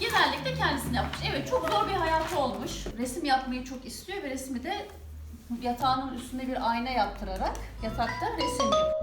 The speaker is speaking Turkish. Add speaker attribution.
Speaker 1: Genellikle kendisini yapmış. Evet çok zor bir hayatı olmuş. Resim yapmayı çok istiyor ve resmi de yatağının üstüne bir ayna yaptırarak yatakta resim yapıyor.